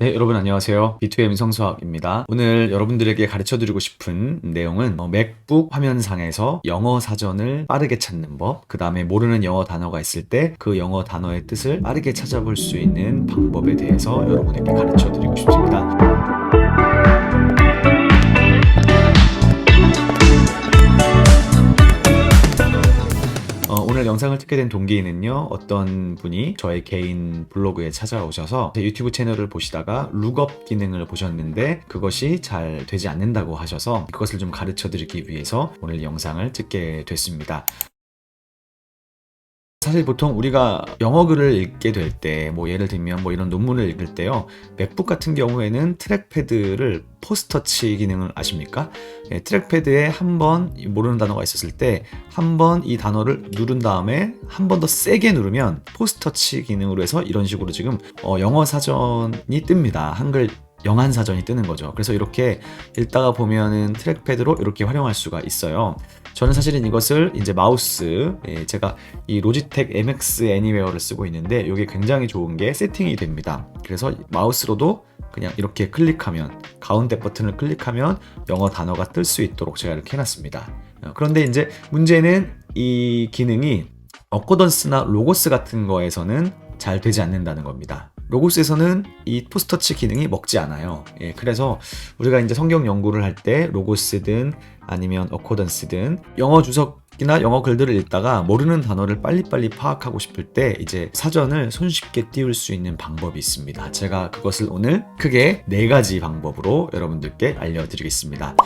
네, 여러분 안녕하세요. B2M 성수학입니다. 오늘 여러분들에게 가르쳐 드리고 싶은 내용은 어, 맥북 화면상에서 영어 사전을 빠르게 찾는 법, 그 다음에 모르는 영어 단어가 있을 때 그 영어 단어의 뜻을 빠르게 찾아볼 수 있는 방법에 대해서 여러분에게 가르쳐 드리고 싶습니다. 영상을 찍게 된 동기는요, 어떤 분이 저의 개인 블로그에 찾아오셔서 제 유튜브 채널을 보시다가 룩업 기능을 보셨는데 그것이 잘 되지 않는다고 하셔서 그것을 좀 가르쳐 드리기 위해서 오늘 영상을 찍게 됐습니다. 사실 보통 우리가 영어 글을 읽게 될 때, 뭐 예를 들면 뭐 이런 논문을 읽을 때요, 맥북 같은 경우에는 트랙패드를 포스터치 기능을 아십니까? 예, 트랙패드에 한 번 모르는 단어가 있었을 때, 한 번 이 단어를 누른 다음에 한 번 더 세게 누르면 포스터치 기능으로 해서 이런 식으로 지금 어, 영어 사전이 뜹니다. 한글 영한 사전이 뜨는 거죠. 그래서 이렇게 읽다가 보면은 트랙패드로 이렇게 활용할 수가 있어요. 저는 사실은 이것을 이제 마우스, 예, 제가 이 로지텍 MX 애니웨어를 쓰고 있는데 이게 굉장히 좋은 게 세팅이 됩니다. 그래서 마우스로도 그냥 이렇게 클릭하면 가운데 버튼을 클릭하면 영어 단어가 뜰 수 있도록 제가 이렇게 해놨습니다. 어, 그런데 이제 문제는 이 기능이 어코던스나 로고스 같은 거에서는 잘 되지 않는다는 겁니다. 로고스에서는 이 포스터치 기능이 먹지 않아요. 예, 그래서 우리가 이제 성경 연구를 할 때 로고스든 아니면 어코던스든 영어 주석이나 영어 글들을 읽다가 모르는 단어를 빨리빨리 파악하고 싶을 때 이제 사전을 손쉽게 띄울 수 있는 방법이 있습니다. 제가 그것을 오늘 크게 네 가지 방법으로 여러분들께 알려드리겠습니다.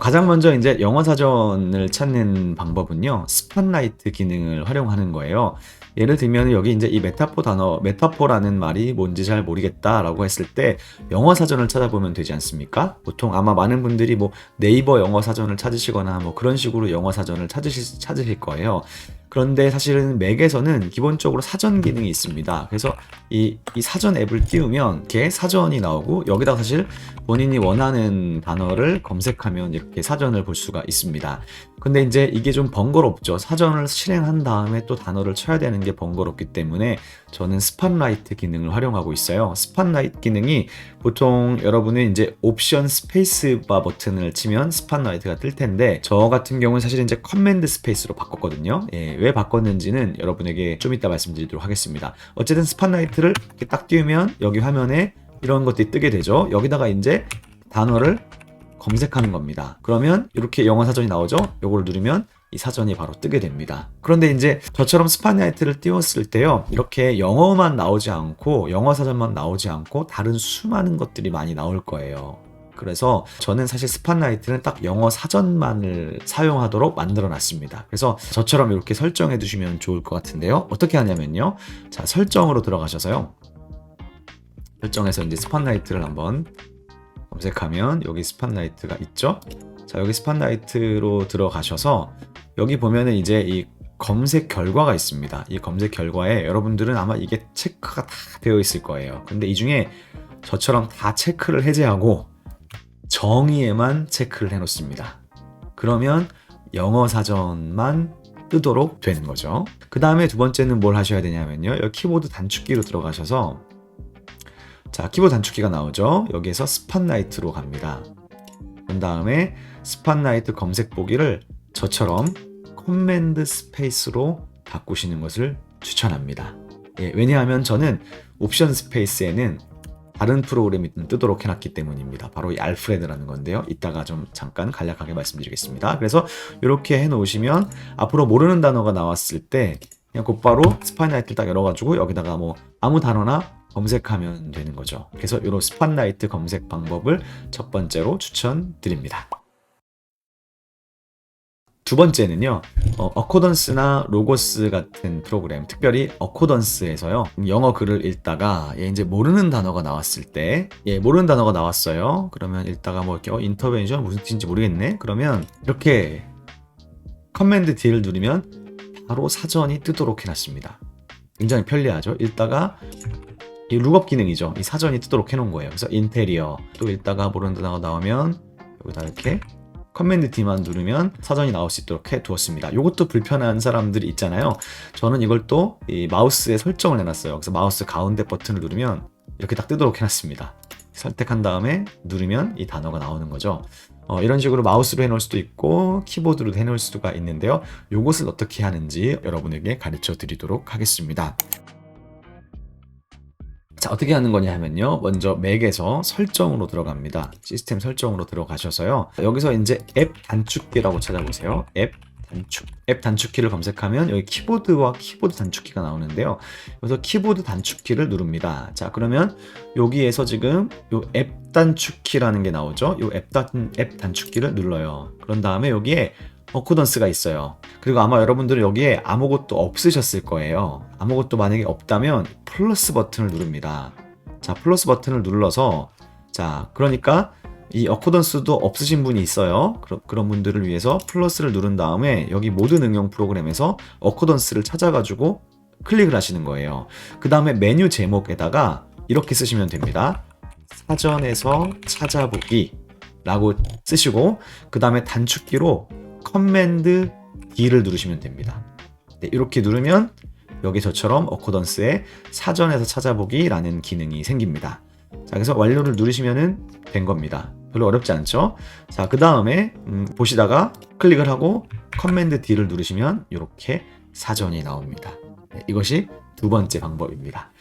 가장 먼저 이제 영어 사전을 찾는 방법은요, 스팟라이트 기능을 활용하는 거예요. 예를 들면 여기 이제 이 메타포 단어, 메타포라는 말이 뭔지 잘 모르겠다라고 했을 때 영어 사전을 찾아보면 되지 않습니까? 보통 아마 많은 분들이 뭐 네이버 영어 사전을 찾으시거나 뭐 그런 식으로 영어 사전을 찾으실, 찾으실 거예요. 그런데 사실은 맥에서는 기본적으로 사전 기능이 있습니다. 그래서 이, 이 사전 앱을 띄우면 이렇게 사전이 나오고 여기다 사실 본인이 원하는 단어를 검색하면 이렇게 사전을 볼 수가 있습니다. 근데 이제 이게 좀 번거롭죠. 사전을 실행한 다음에 또 단어를 쳐야 되는 게 번거롭기 때문에 저는 스팟라이트 기능을 활용하고 있어요. 스팟라이트 기능이 보통 여러분은 이제 옵션 스페이스바 버튼을 치면 스팟라이트가 뜰 텐데 저 같은 경우는 사실 이제 커맨드 스페이스로 바꿨거든요. 예, 왜 바꿨는지는 여러분에게 좀 이따 말씀드리도록 하겠습니다. 어쨌든 스팟라이트를 이렇게 딱 띄우면 여기 화면에 이런 것들이 뜨게 되죠. 여기다가 이제 단어를 검색하는 겁니다. 그러면 이렇게 영어 사전이 나오죠? 요걸 누르면 이 사전이 바로 뜨게 됩니다. 그런데 이제 저처럼 스팟라이트를 띄웠을 때요, 이렇게 영어만 나오지 않고, 영어 사전만 나오지 않고, 다른 수많은 것들이 많이 나올 거예요. 그래서 저는 사실 스팟라이트는 딱 영어 사전만을 사용하도록 만들어 놨습니다. 그래서 저처럼 이렇게 설정해 두시면 좋을 것 같은데요. 어떻게 하냐면요. 자, 설정으로 들어가셔서요. 설정에서 이제 스팟라이트를 한번 검색하면 여기 스팟라이트가 있죠. 자, 여기 스팟라이트로 들어가셔서 여기 보면은 이제 이 검색 결과가 있습니다. 이 검색 결과에 여러분들은 아마 이게 체크가 다 되어 있을 거예요. 근데 이 중에 저처럼 다 체크를 해제하고 정의에만 체크를 해 놓습니다. 그러면 영어 사전만 뜨도록 되는 거죠. 그 다음에 두 번째는 뭘 하셔야 되냐면요. 여기 키보드 단축키로 들어가셔서 자, 키보드 단축키가 나오죠. 여기에서 스팟라이트로 갑니다. 그 다음에 스팟라이트 검색 보기를 저처럼 커맨드 스페이스로 바꾸시는 것을 추천합니다. 예, 왜냐하면 저는 옵션 스페이스에는 다른 프로그램이 뜨도록 해놨기 때문입니다. 바로 이 알프레드라는 건데요. 이따가 좀 잠깐 간략하게 말씀드리겠습니다. 그래서 이렇게 해놓으시면 앞으로 모르는 단어가 나왔을 때 그냥 곧바로 스팟라이트를 딱 열어가지고 여기다가 뭐 아무 단어나 검색하면 되는 거죠. 그래서 이런 스팟라이트 검색 방법을 첫 번째로 추천드립니다. 두 번째는요, 어, 코던스나 로고스 같은 프로그램, 특별히 어코던스에서요, 영어 글을 읽다가, 예, 이제 모르는 단어가 나왔을 때, 예, 모르는 단어가 나왔어요. 그러면 읽다가 뭐 이렇게, 어, 인터벤션 무슨 뜻인지 모르겠네? 그러면 이렇게 커맨드 D를 누르면 바로 사전이 뜨도록 해놨습니다. 굉장히 편리하죠? 읽다가 이 룩업 기능이죠. 이 사전이 뜨도록 해놓은 거예요. 그래서 인테리어 또 읽다가 모르는 단어가 나오면 여기다 이렇게 커맨드 D만 누르면 사전이 나올 수 있도록 해 두었습니다. 이것도 불편한 사람들이 있잖아요. 저는 이걸 또이 마우스에 설정을 해놨어요. 그래서 마우스 가운데 버튼을 누르면 이렇게 딱 뜨도록 해놨습니다. 선택한 다음에 누르면 이 단어가 나오는 거죠. 어, 이런 식으로 마우스로 해놓을 수도 있고 키보드로 해놓을 수가 있는데요. 이것을 어떻게 하는지 여러분에게 가르쳐 드리도록 하겠습니다. 자, 어떻게 하는 거냐 하면요. 먼저 맥에서 설정으로 들어갑니다. 시스템 설정으로 들어가셔서요. 여기서 이제 앱 단축키라고 찾아보세요. 앱 단축. 앱 단축키를 검색하면 여기 키보드와 키보드 단축키가 나오는데요. 그래서 키보드 단축키를 누릅니다. 자, 그러면 여기에서 지금 요 앱 단축키라는 게 나오죠. 요앱 단, 앱 단축키를 눌러요. 그런 다음에 여기에 어코던스가 있어요. 그리고 아마 여러분들은 여기에 아무것도 없으셨을 거예요. 아무것도 만약에 없다면 플러스 버튼을 누릅니다. 자, 플러스 버튼을 눌러서 자, 그러니까 이 어코던스도 없으신 분이 있어요. 그런, 그런 분들을 위해서 플러스를 누른 다음에 여기 모든 응용 프로그램에서 어코던스를 찾아가지고 클릭을 하시는 거예요. 그 다음에 메뉴 제목에다가 이렇게 쓰시면 됩니다. 사전에서 찾아보기 라고 쓰시고 그 다음에 단축키로 커맨드 D를 누르시면 됩니다. 네, 이렇게 누르면 여기 저처럼 어코던스에 사전에서 찾아보기라는 기능이 생깁니다. 자, 그래서 완료를 누르시면은 된 겁니다. 별로 어렵지 않죠? 자, 그 다음에 음, 보시다가 클릭을 하고 커맨드 D를 누르시면 이렇게 사전이 나옵니다. 네, 이것이 두 번째 방법입니다.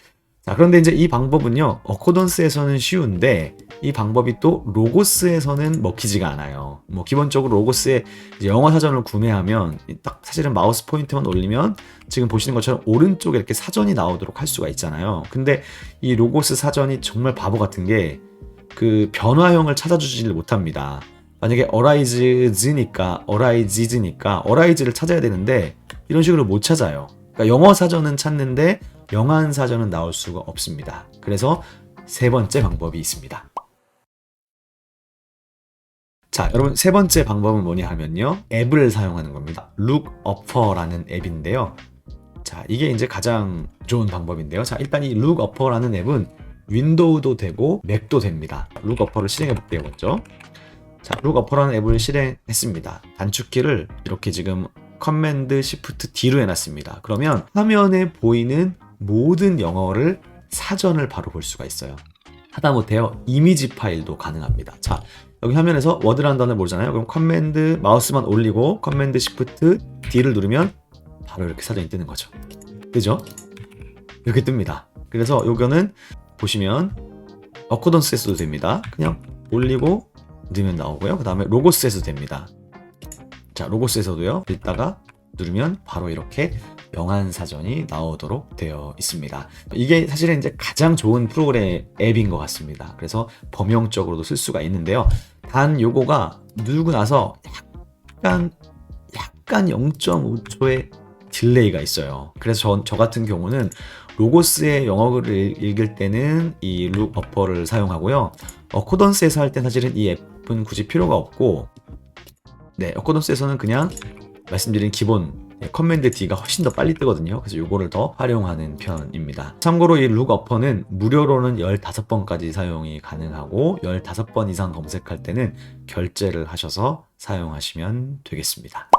자, 그런데 이제 이 방법은요, 어코던스에서는 쉬운데, 이 방법이 또 로고스에서는 먹히지가 않아요. 뭐, 기본적으로 로고스에 영어 사전을 구매하면, 딱 사실은 마우스 포인트만 올리면, 지금 보시는 것처럼 오른쪽에 이렇게 사전이 나오도록 할 수가 있잖아요. 근데 이 로고스 사전이 정말 바보 같은 게, 그 변화형을 찾아주지를 못합니다. 만약에 어라이즈니까, 어라이지즈니까, 어라이즈를 찾아야 되는데, 이런 식으로 못 찾아요. 그러니까 영어 사전은 찾는데, 영한 사전은 나올 수가 없습니다. 그래서 세 번째 방법이 있습니다. 자, 여러분 세 번째 방법은 뭐냐 하면요. 앱을 사용하는 겁니다. 룩어퍼라는 앱인데요. 자, 이게 이제 가장 좋은 방법인데요. 자, 일단 이 룩어퍼라는 앱은 윈도우도 되고 맥도 됩니다. 룩어퍼를 실행해 볼게요, 먼저. 자, 룩어퍼라는 앱을 실행했습니다. 단축키를 이렇게 지금 커맨드 시프트 D로 해놨습니다. 그러면 화면에 보이는 모든 영어를 사전을 바로 볼 수가 있어요. 하다못해요 이미지 파일도 가능합니다. 자 여기 화면에서 워드라는 단어를 모르잖아요. 그럼 커맨드 마우스만 올리고 커맨드 시프트 D를 누르면 바로 이렇게 사전이 뜨는 거죠. 그죠? 이렇게 뜹니다. 그래서 요거는 보시면 어코던스에서도 됩니다. 그냥 올리고 넣으면 나오고요. 그 다음에 로고스에서도 됩니다. 자 로고스에서도요. 읽다가 누르면 바로 이렇게 영한 사전이 나오도록 되어 있습니다. 이게 사실은 이제 가장 좋은 프로그램 앱인 것 같습니다. 그래서 범용적으로도 쓸 수가 있는데요. 단 요거가 누르고 나서 약간 약간 0.5초의 딜레이가 있어요. 그래서 저, 저 같은 경우는 로고스의 영어를 읽을 때는 이 룩 버퍼를 사용하고요. 어코던스에서 할때 사실은 이 앱은 굳이 필요가 없고 네, 어코던스에서는 그냥 말씀드린 기본 예, 커맨드 D가 훨씬 더 빨리 뜨거든요. 그래서 이거를 더 활용하는 편입니다. 참고로 이 룩 어퍼는 무료로는 15번까지 사용이 가능하고 15번 이상 검색할 때는 결제를 하셔서 사용하시면 되겠습니다.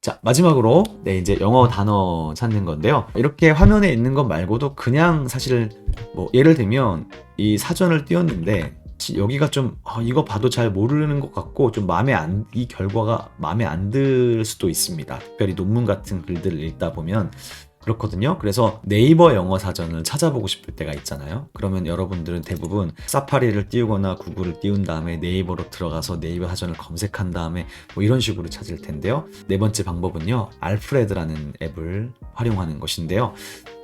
자, 마지막으로 네, 이제 영어 단어 찾는 건데요. 이렇게 화면에 있는 것 말고도 그냥 사실 뭐 예를 들면 이 사전을 띄웠는데 여기가 좀 어, 이거 봐도 잘 모르는 것 같고 좀 마음에 안 이 결과가 마음에 안 들 수도 있습니다. 특별히 논문 같은 글들을 읽다 보면 그렇거든요. 그래서 네이버 영어 사전을 찾아보고 싶을 때가 있잖아요. 그러면 여러분들은 대부분 사파리를 띄우거나 구글을 띄운 다음에 네이버로 들어가서 네이버 사전을 검색한 다음에 뭐 이런 식으로 찾을 텐데요. 네 번째 방법은요. 알프레드라는 앱을 활용하는 것인데요.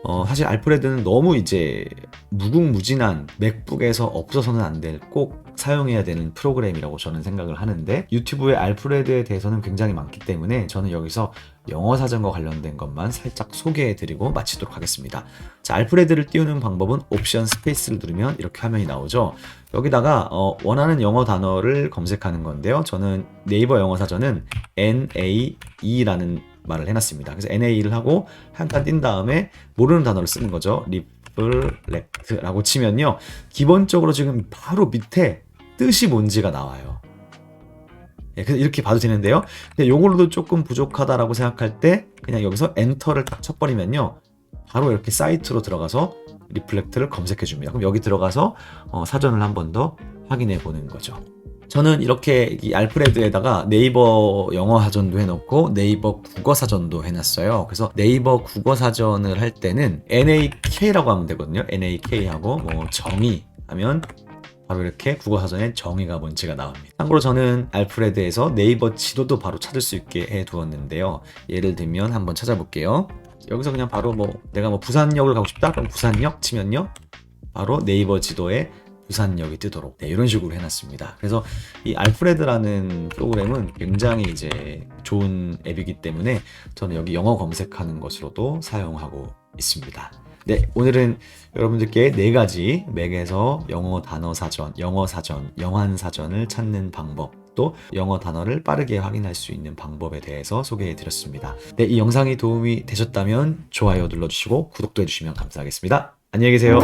어, 사실 알프레드는 너무 이제 무궁무진한 맥북에서 없어서는 안 될 꼭 사용해야 되는 프로그램이라고 저는 생각을 하는데 유튜브에 알프레드에 대해서는 굉장히 많기 때문에 저는 여기서 영어 사전과 관련된 것만 살짝 소개해 드리고 마치도록 하겠습니다. 자, 알프레드를 띄우는 방법은 옵션 스페이스를 누르면 이렇게 화면이 나오죠. 여기다가 어, 원하는 영어 단어를 검색하는 건데요. 저는 네이버 영어 사전은 NAE라는 말을 해놨습니다. 그래서 NA를 하고 한칸 띈 다음에 모르는 단어를 쓰는 거죠. 리플렉트라고 치면요. 기본적으로 지금 바로 밑에 뜻이 뭔지가 나와요. 예, 그래서 이렇게 봐도 되는데요. 근데 요걸로도 조금 부족하다라고 생각할 때 그냥 여기서 엔터를 딱 쳐버리면요. 바로 이렇게 사이트로 들어가서 리플렉트를 검색해 줍니다. 그럼 여기 들어가서 어, 사전을 한 번 더 확인해 보는 거죠. 저는 이렇게 이 알프레드에다가 네이버 영어 사전도 해놓고 네이버 국어 사전도 해놨어요. 그래서 네이버 국어 사전을 할 때는 NAK라고 하면 되거든요. NAK하고 뭐 정의 하면 바로 이렇게 국어 사전에 정의가 뭔지가 나옵니다. 참고로 저는 알프레드에서 네이버 지도도 바로 찾을 수 있게 해 두었는데요. 예를 들면 한번 찾아볼게요. 여기서 그냥 바로 뭐 내가 뭐 부산역을 가고 싶다 그럼 부산역 치면요 바로 네이버 지도에 부산역이 뜨도록 네, 이런 식으로 해놨습니다. 그래서 이 알프레드라는 프로그램은 굉장히 이제 좋은 앱이기 때문에 저는 여기 영어 검색하는 것으로도 사용하고 있습니다. 네, 오늘은 여러분들께 네 가지 맥에서 영어 단어 사전, 영어 사전, 영한 사전을 찾는 방법, 또 영어 단어를 빠르게 확인할 수 있는 방법에 대해서 소개해 드렸습니다. 네, 이 영상이 도움이 되셨다면 좋아요 눌러주시고 구독도 해주시면 감사하겠습니다. 안녕히 계세요.